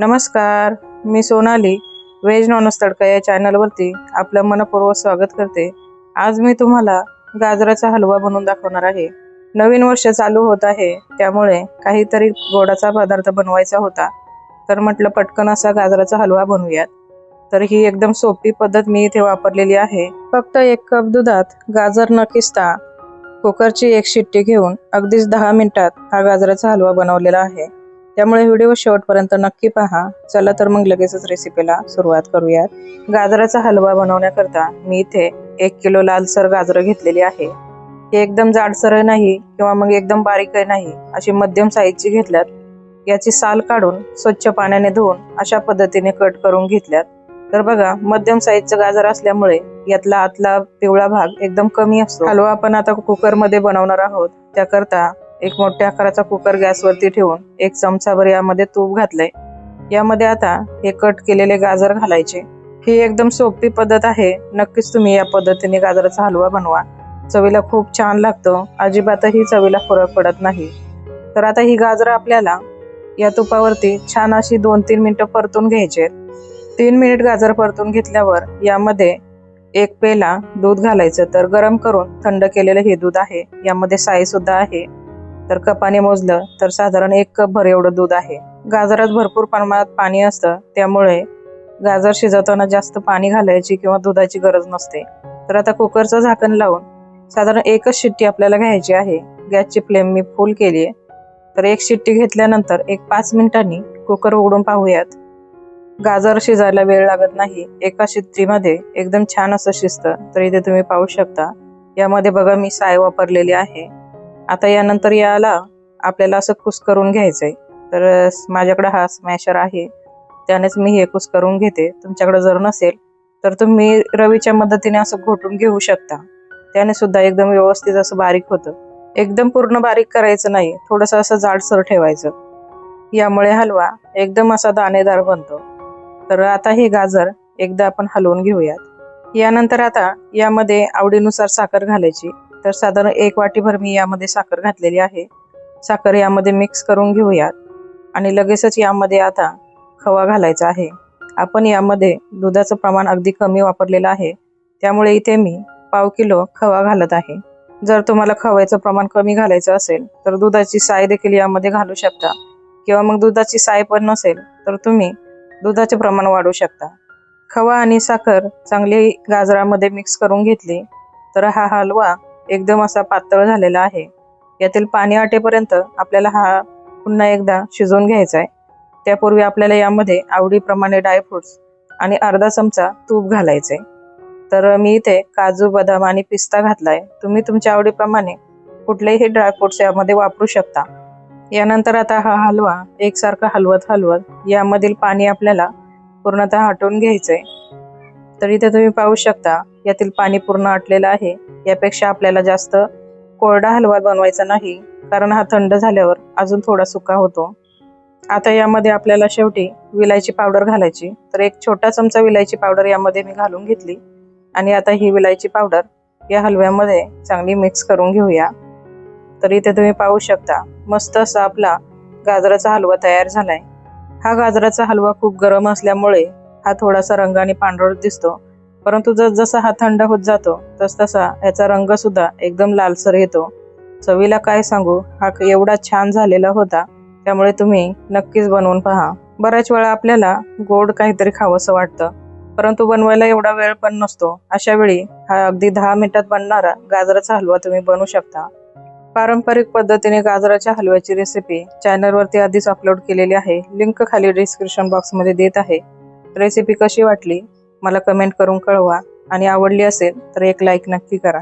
नमस्कार मी सोनाली व्हेज नॉनस तडका या चॅनलवरती आपलं मनपूर्वक स्वागत करते. आज मी तुम्हाला गाजराचा हलवा बनवून दाखवणार आहे. नवीन वर्ष चालू होत आहे त्यामुळे काहीतरी गोडाचा पदार्थ बनवायचा होता. तर म्हटलं पटकन असा गाजराचा हलवा बनवूयात. तर ही एकदम सोपी पद्धत मी इथे वापरलेली आहे. फक्त एक कप दुधात गाजर न किसता कुकरची एक शिट्टी घेऊन अगदीच दहा मिनिटात हा गाजराचा हलवा बनवलेला आहे. त्यामुळे व्हिडिओ शेवटपर्यंत नक्की पहा. चला तर मग लगेचच रेसिपीला सुरुवात करूयात. गाजराचा हलवा बनवण्याकरता मी इथे एक किलो लालसर गाजरं घेतलेली आहे. हे एकदम जाडसर नाही किंवा मग एकदम बारीक नाही अशी मध्यम साईजची घेतल्यात. याची साल काढून स्वच्छ पाण्याने धुवून अशा पद्धतीने कट करून घेतल्यात. तर बघा मध्यम साईजचं गाजर असल्यामुळे यातला आतला पिवळा भाग एकदम कमी असतो. हलवा आपण आता कुकरमध्ये बनवणार आहोत. त्याकरता एक मोठ्या आकाराचा कुकर गॅसवरती ठेवून एक चमचाभर यामध्ये तूप घातलंय. यामध्ये आता हे कट केलेले गाजर घालायचे. ही एकदम सोपी पद्धत आहे. नक्कीच तुम्ही या पद्धतीने गाजराचा हलवा बनवा. चवीला खूप छान लागतो. अजिबातही चवीला फरक पडत नाही. तर आता ही गाजरं आपल्याला या तुपावरती छान अशी दोन तीन मिनिटं परतून घ्यायचे तीन मिनिट गाजर परतून घेतल्यावर यामध्ये एक पेला दूध घालायचं. तर गरम करून थंड केलेलं हे दूध आहे. यामध्ये साई सुद्धा आहे. तर कपाने मोजलं तर साधारण एक कप भर एवढं दूध आहे. गाजरात भरपूर प्रमाणात पाणी असतं त्यामुळे गाजर शिजवताना जास्त पाणी घालायची किंवा दुधाची गरज नसते. तर आता कुकरचं झाकण लावून साधारण एकच शिट्टी आपल्याला घ्यायची आहे. गॅसची फ्लेम मी फुल केली आहे तर एक शिट्टी घेतल्यानंतर एक पाच मिनिटांनी कुकर उघडून पाहूयात. गाजर शिजायला वेळ लागत नाही. एका शिट्टीमध्ये एकदम छान असं शिजतं. तर इथे तुम्ही पाहू शकता. यामध्ये बघा मी साय वापरलेली आहे. आता यानंतर याला आपल्याला असं कुस करून घ्यायचंय. तर माझ्याकडे हा स्मॅशर आहे. त्यानेच मी हे कुस करून घेते. तुमच्याकडे जर नसेल तर तुम्ही रवीच्या मदतीने असं घोटून घेऊ शकता. त्याने सुद्धा एकदम व्यवस्थित असं बारीक होतं. एकदम पूर्ण बारीक करायचं नाही. थोडंसं असं जाडसर ठेवायचं. यामुळे हलवा एकदम असा दाणेदार बनतो. तर आता हे गाजर एकदा आपण हलवून घेऊयात. यानंतर आता यामध्ये आवडीनुसार साखर घालायची. तर साधारण एक वाटीभर मी यामध्ये साखर घातलेली आहे. साखर यामध्ये मिक्स करून घेऊयात. आणि लगेचच यामध्ये आता खवा घालायचा आहे. आपण यामध्ये दुधाचं प्रमाण अगदी कमी वापरलेलं आहे. त्यामुळे इथे मी पाव किलो खवा घालत आहे. जर तुम्हाला खव्याचं प्रमाण कमी घालायचं असेल तर दुधाची साय देखील यामध्ये घालू शकता. किंवा मग दुधाची साय पण नसेल तर तुम्ही दुधाचे प्रमाण वाढवू शकता. खवा आणि साखर चांगली गाजरामध्ये मिक्स करून घेतली तर हा हलवा एकदम असा पातळ झालेला आहे. यातील पाणी आटेपर्यंत आपल्याला हा पुन्हा एकदा शिजवून घ्यायचा आहे त्यापूर्वी आपल्याला यामध्ये आवडीप्रमाणे ड्रायफ्रुट्स आणि अर्धा चमचा तूप घालायचे तर मी इथे काजू बदाम आणि पिस्ता घातलाय. तुम्ही तुमच्या आवडीप्रमाणे कुठलेही ड्रायफ्रुट्स यामध्ये वापरू शकता. यानंतर आता हा हलवा एकसारखा हलवत हलवत यामधील पाणी आपल्याला पूर्णतः हटवून घ्यायचंय. तर इथे तुम्ही पाहू शकता यातील पाणी पूर्ण आटलेलं आहे. यापेक्षा आपल्याला जास्त कोरडा हलवा बनवायचा नाही कारण हा थंड झाल्यावर अजून थोडा सुका होतो. आता यामध्ये आपल्याला शेवटी विलायची पावडर घालायची. तर एक छोटा चमचा विलायची पावडर यामध्ये मी घालून घेतली. आणि आता ही विलायची पावडर या हलव्यामध्ये चांगली मिक्स करून घेऊया. तर इथे तुम्ही पाहू शकता मस्त असा आपला गाजराचा हलवा तयार झालाय. हा गाजराचा हलवा खूप गरम असल्यामुळे हा थोडासा रंगाने पांढरट दिसतो. परंतु जस जसा हा थंड होत जातो तस तसा याचा रंग सुद्धा एकदम लालसर येतो. चवीला काय सांगू? हा एवढा छान झालेला होता त्यामुळे तुम्ही नक्कीच बनवून पहा. बऱ्याच वेळा आपल्याला गोड काहीतरी खावंसं वाटतं परंतु बनवायला एवढा वेळ पण नसतो. अशा वेळी हा अगदी दहा मिनिटात बनणारा गाजराचा हलवा तुम्ही बनवू शकता. पारंपरिक पद्धतीने गाजराच्या हलव्याची रेसिपी चॅनलवरती आधीच अपलोड केलेली आहे. लिंक खाली डिस्क्रिप्शन बॉक्समध्ये देत आहे. रेसिपी कशी वाटली? मला कमेंट करून कळवा. आणि आवडली असेल तर एक लाईक नक्की करा.